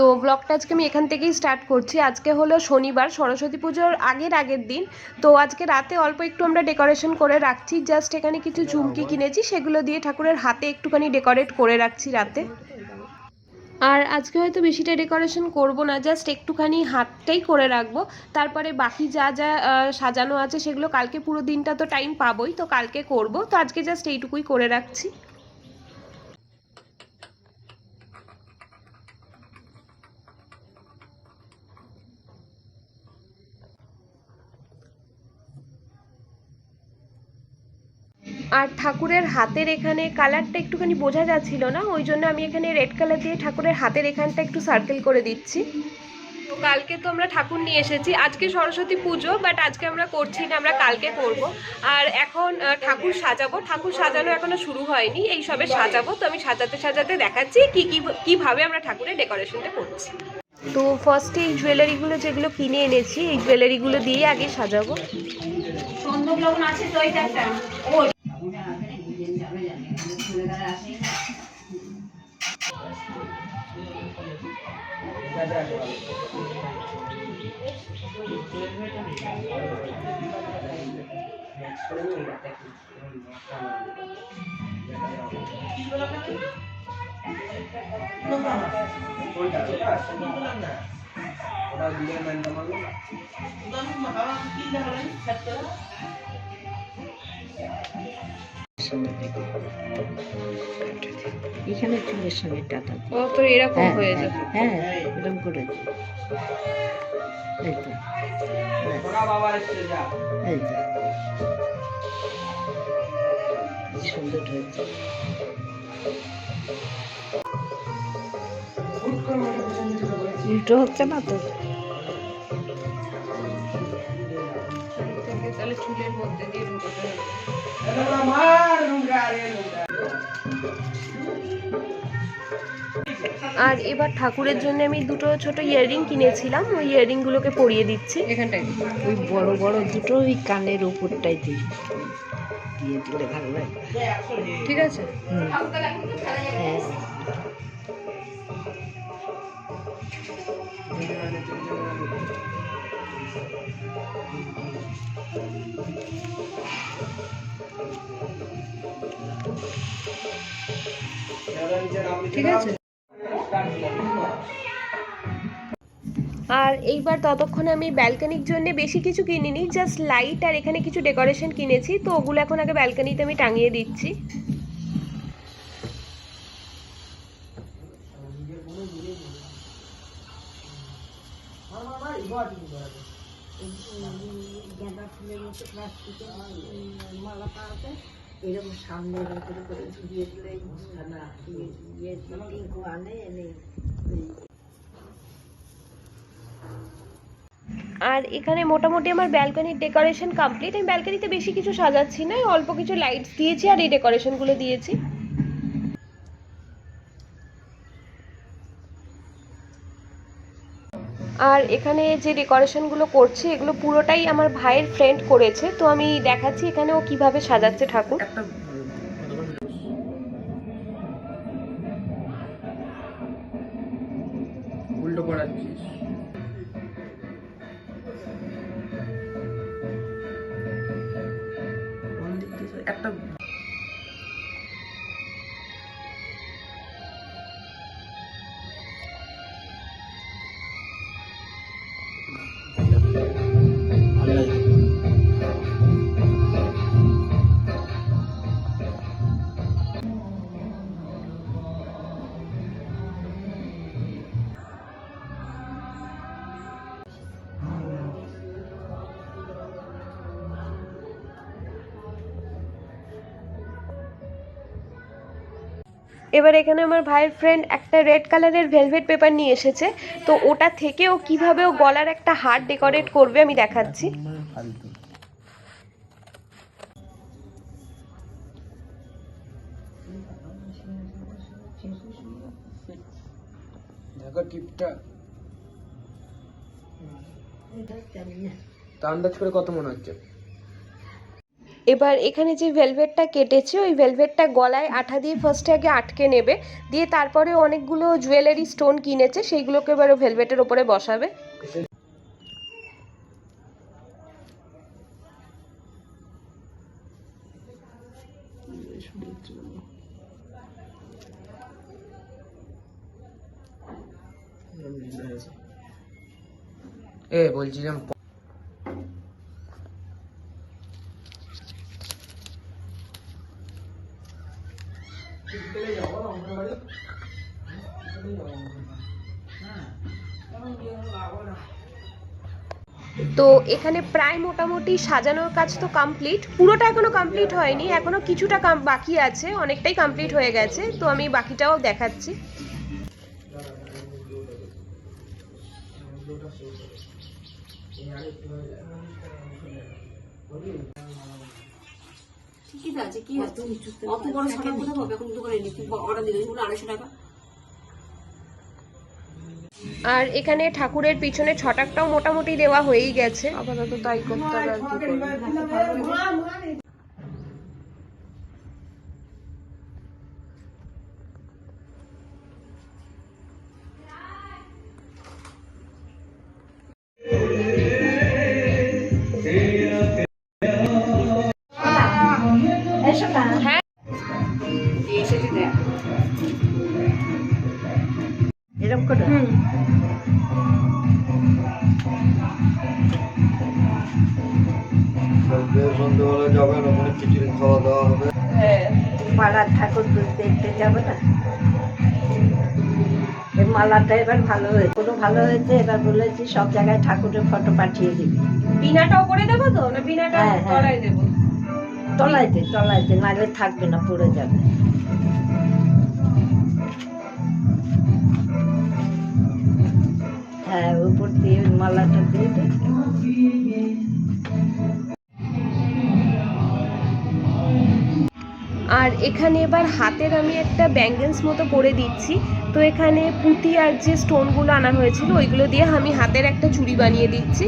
তো ব্লগটা আজকে আমি এখান থেকেই স্টার্ট করছি। আজকে হলো শনিবার, সরস্বতী পুজোর আগের আগের দিন। তো আজকে রাতে অল্প একটু আমরা ডেকোরেশন করে রাখছি। জাস্ট এখানে কিছু চুমকি কিনেছি, সেগুলো দিয়ে ঠাকুরের হাতে একটুখানি ডেকোরেট করে রাখছি রাতে। আর আজকে হয়তো বেশিটা ডেকোরেশন করব না জাস্ট একটুখানি হাতটাই করে রাখব। তারপরে বাকি যা যা সাজানো আছে, সেগুলো কালকে পুরো দিনটা তো টাইম পাবোই, তো কালকে করব। তো আজকে জাস্ট এইটুকুই করে রাখছি। আর ঠাকুরের হাতের এখানে কালারটা একটুখানি বোঝা যাচ্ছিল না, ওই জন্য আমি এখানে রেড কালার দিয়ে ঠাকুরের হাতের এখানটা একটু সার্কেল করে দিচ্ছি। তো কালকে তো আমরা ঠাকুর নিয়ে এসেছি, আজকে সরস্বতী পুজো বাট আজকে আমরা করছি না, আমরা কালকে করব। আর এখন ঠাকুর সাজাবো, ঠাকুর সাজানো এখনও শুরু হয়নি, এই সবে সাজাবো, তো আমি সাজাতে সাজাতে দেখাচ্ছি কি কি, কীভাবে আমরা ঠাকুরের ডেকোরেশনটা করছি। তো ফার্স্টে এই জুয়েলারিগুলো যেগুলো কিনে এনেছি, এই জুয়েলারিগুলো দিয়ে আগে সাজাবো। Orang dia main এখানে চুলের সঙ্গে টাটা ও তো এরকম হ্যাঁ, হয়ে হ্যাঁ, যাবে। হ্যাঁ এরকম করে এই তো এই তো। সুন্দর হয়েছে। উল্টো হচ্ছে না তো? তাহলে চুলের মধ্যে দিয়ে ঢুকাতে হবে। আর এবার ঠাকুরের জন্য আমি দুটো ছোট ইয়াররিং কিনেছিলাম। ওই ইয়াররিংগুলোকে পরিয়ে দিচ্ছি। এখানটায় ওই বড় বড় দুটো ওই কানের উপরটাই দিই। দিয়ে দিলে ভালো লাগে। ঠিক আছে। হুম। হ্যাঁ। ঠিক আছে। আর এইবার ততক্ষণে আমি ব্যালকানির জন্য বেশি কিছু কিনিনি জাস্ট লাইট আর এখানে কিছু ডেকোরেশন কিনেছি তো ওগুলো এখন আগে ব্যালকানিতে আমি টাঙিয়ে দিচ্ছি। গাঁদা ফুলের মতো প্লাস্টিকের মালা পাওয়াতে এরকম সামনে করে করে ঝুলিয়ে দিলে না ইয়ে টিঙ্কু আনে, এনে আর এখানে মোটামুটি আমার ব্যালকনির ডেকোরেশন কমপ্লিট আমি ব্যালকনিতে বেশি কিছু সাজাচ্ছি না, অল্প কিছু লাইটস দিয়েছি আর এই ডেকোরেশনগুলো দিয়েছি। আর এখানে যে ডেকোরেশনগুলো করছে, এগুলো পুরোটাই আমার ভাইয়ের ফ্রেন্ড করেছে। তো আমি দেখাচ্ছি এখানে ও কীভাবে সাজাচ্ছে ঠাকুর। উল্টো এবার এখানে আমার ভাইয়ের ফ্রেন্ড একটা রেড কালারের ভেলভেট পেপার নিয়ে এসেছে। তো ওটা থেকে ও কীভাবে ও গলার একটা হার ডেকোরেট করবে আমি দেখাচ্ছি। তা আন্দাজ করে কত মনে হচ্ছে? এবার এখানে যে ভেলভেটটা কেটেছে, ওই ভেলভেটটা গলায় আঠা দিয়ে ফার্স্টে আগে আটকে নেবে, দিয়ে তারপরে অনেকগুলো জুয়েলারি স্টোন কিনেছে, সেইগুলোকে এবার ভেলভেটের ওপরে বসাবে। এ, বলছিলাম তো এখানে প্রায় মোটামুটি সাজানোর কাজ তো কমপ্লিট পুরোটা এখনও কমপ্লিট হয়নি, এখনও কিছুটা বাকি আছে, অনেকটাই কমপ্লিট হয়ে গেছে, তো আমি বাকিটাও দেখাচ্ছি। ঠিকই আছে, কি আছে? অত বড় শাড়ি কোথাও পাবে এখন দোকানে অর্ডার দিলে আড়াইশো টাকা। আর এখানে ঠাকুরের পিছনে ছটাকটাও মোটামুটি দেওয়া হয়েই গেছে। আপাতত তাই করতে হবে আর কি হ্যাঁ খাওয়া দাওয়া হবে। পাড়ার ঠাকুর দেখতে যাবে না। এই মালাটা এবার ভালো হয়েছে। কোনো ভালো হয়েছে এবার বলেছি সব জায়গায় ঠাকুরের ফটো পাঠিয়ে দিবি। বিনাটাও করে দেবো তো না বিনাটা হ্যাঁ, হ্যাঁ। করাই দেবো? তলাইতে তলাইতে নাহলে থাকবে না পড়ে যাবে। হ্যাঁ উপর দিয়ে ওই মালাটা দিয়ে আর এখানে এবার হাতের আমি একটা ব্যাঙ্গেলস মতো করে দিচ্ছি। তো এখানে পুঁতি আর যে স্টোনগুলো আনা হয়েছিল, ওইগুলো দিয়ে আমি হাতের একটা চুড়ি বানিয়ে দিচ্ছি।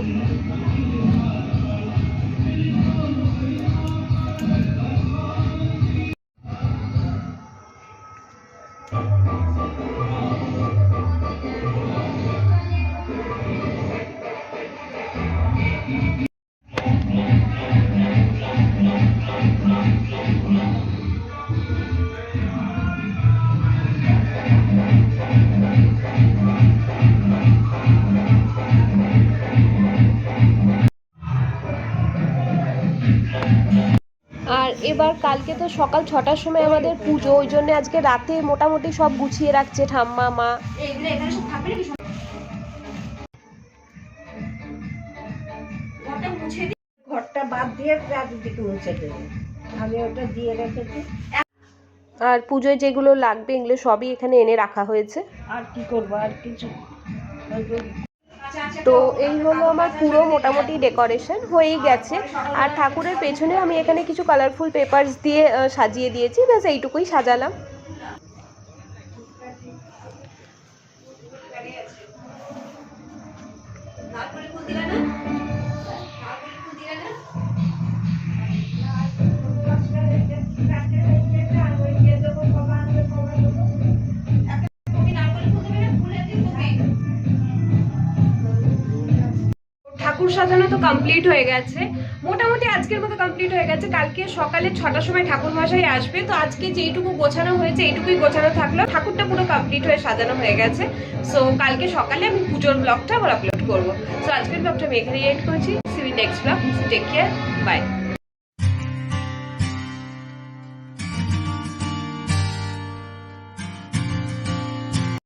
এবার কালকে তো সকাল ছটার সময় আমাদের পুজো ওই জন্য আজকে রাতে মোটামুটি সব গুছিয়ে রাখছে ঠাম্মা মা? ঘরটা বাদ দিয়ে মুছে দেবে। আমি ওটা দিয়ে রেখেছি। আর পুজোয় যেগুলো লাগবে এগুলো সবই এখানে এনে রাখা হয়েছে। আর কি করব? আর কিছু? তো এই হলো আমার পুরো মোটামুটি ডেকোরেশন হয়েই গেছে। আর ঠাকুরের পেছনে আমি এখানে কিছু কালারফুল পেপারস দিয়ে সাজিয়ে দিয়েছি। ব্যাস, এইটুকুই সাজালাম। সাজানো তো কমপ্লিট হয়ে গেছে। মোটামুটি আজকের মতো কমপ্লিট হয়ে গেছে। কালকে সকালে ছটার সময় ঠাকুর মশাই আসবে। তো আজকে যেইটুকু গোছানো হয়েছে, এইটুকুই গোছানো থাকল। ঠাকুরটা পুরো কমপ্লিট হয়ে সাজানো হয়ে গেছে। সো কালকে সকালে আমি পুজোর ব্লগটা আবার আপলোড করব। সো আজকের ব্লগটা আমি এখানেই এড করছি। CB next blog take care bye